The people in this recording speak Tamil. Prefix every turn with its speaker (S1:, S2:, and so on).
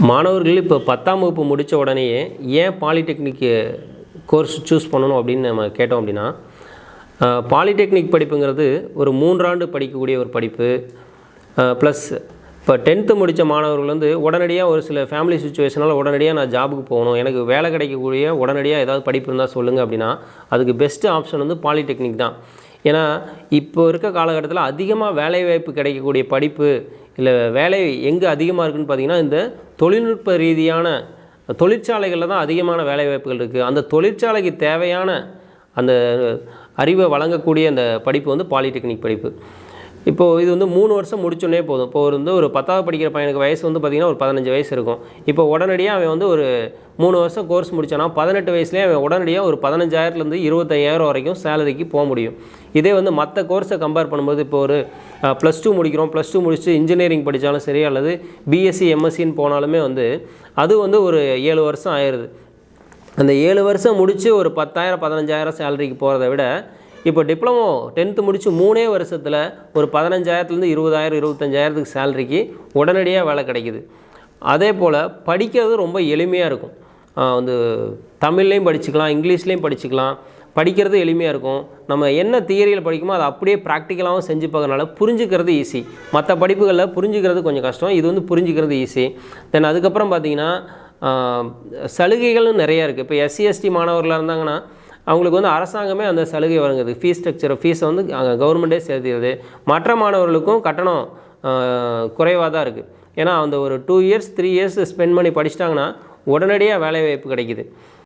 S1: மாணவர்கள் இப்போ பத்தாம் வகுப்பு முடித்த உடனேயே ஏன் பாலிடெக்னிக்கு கோர்ஸ் சூஸ் பண்ணணும் அப்படின்னு நம்ம கேட்டோம் அப்படின்னா பாலிடெக்னிக் படிப்புங்கிறது ஒரு மூன்றாண்டு படிக்கக்கூடிய ஒரு படிப்பு. ப்ளஸ் இப்போ டென்த்து முடித்த மாணவர்கள் வந்து உடனடியாக ஒரு சில ஃபேமிலி சுச்சுவேஷனால் உடனடியாக நான் ஜாபுக்கு போகணும். எனக்கு வேலை கிடைக்கக்கூடிய உடனடியாக ஏதாவது படிப்பு இருந்தால் சொல்லுங்கள் அப்படின்னா அதுக்கு பெஸ்ட்டு ஆப்ஷன் வந்து பாலிடெக்னிக் தான். ஏன்னா இப்போ இருக்க காலகட்டத்தில் அதிகமாக வேலைவாய்ப்பு கிடைக்கக்கூடிய படிப்பு இல்லை வேலை எங்கே அதிகமாக இருக்குன்னு பார்த்தீங்கன்னா இந்த தொழில்நுட்ப ரீதியான தொழிற்சாலைகளில் தான் அதிகமான வேலைவாய்ப்புகள் இருக்குது அந்த தொழிற்சாலைக்கு தேவையான அந்த அறிவை வழங்கக்கூடிய அந்த படிப்பு வந்து பாலிடெக்னிக் படிப்பு. இப்போது இது வந்து மூணு வருஷம் முடிச்சோடனே போதும். இப்போ ஒரு வந்து ஒரு பத்தாவது படிக்கிற பையனுக்கு வயசு வந்து பார்த்திங்கன்னா ஒரு பதினஞ்சு வயசு இருக்கும். இப்போ உடனடியாக அவன் வந்து ஒரு மூணு வருஷம் கோர்ஸ் முடிச்சானா பதினெட்டு வயசுலேயே அவன் உடனடியாக ஒரு பதினஞ்சாயிரத்துலேருந்து இருபத்தையாயிரம் வரைக்கும் சேலரிக்கு போக முடியும். இதே வந்து மற்ற கோர்ஸை கம்பேர் பண்ணும்போது இப்போ ஒரு ப்ளஸ் டூ முடிக்கிறோம். ப்ளஸ் டூ முடிச்சுட்டு இன்ஜினியரிங் படித்தாலும் சரி அல்லது பிஎஸ்சி எம்எஸ்சின்னு போனாலுமே வந்து அது வந்து ஒரு ஏழு வருஷம் ஆயிடுது அந்த ஏழு வருஷம் முடித்து ஒரு பத்தாயிரம் பதினஞ்சாயிரம் சேலரிக்கு போகிறத விட இப்போ டிப்ளமோ டென்த்து முடித்து மூணே வருஷத்தில் ஒரு பதினஞ்சாயிரத்துலேருந்து இருபதாயிரம் இருபத்தஞ்சாயிரத்துக்கு சேலரிக்கு உடனடியாக வேலை கிடைக்குது. அதே போல் படிக்கிறது ரொம்ப எளிமையாக இருக்கும். வந்து தமிழ்லேயும் படிச்சுக்கலாம் இங்கிலீஷ்லேயும் படிச்சுக்கலாம். படிக்கிறது எளிமையாக இருக்கும். நம்ம என்ன தியரியில் படிக்குமோ அதை அப்படியே ப்ராக்டிக்கலாகவும் செஞ்சு பார்க்கறனால புரிஞ்சுக்கிறது ஈஸி மற்ற படிப்புகளில் புரிஞ்சுக்கிறது கொஞ்சம் கஷ்டம். இது வந்து புரிஞ்சுக்கிறது ஈஸி தென் அதுக்கப்புறம் பார்த்திங்கன்னா சலுகைகளும் நிறையா இருக்குது இப்போ எஸ்சி எஸ்டி மாணவர்களாக இருந்தாங்கன்னா அவங்களுக்கு வந்து அரசாங்கமே அந்த சலுகை வழங்குது. ஃபீஸ் ஸ்ட்ரக்சர் ஃபீஸை வந்து அங்கே கவர்மெண்ட்டே செலுத்திடுது மற்ற மாணவர்களுக்கும் கட்டணம் குறைவாக தான் இருக்குது ஏன்னா அந்த ஒரு two years three years spend பண்ணி படிச்சிட்டாங்கன்னா உடனடியாக வேலைவாய்ப்பு கிடைக்கிது.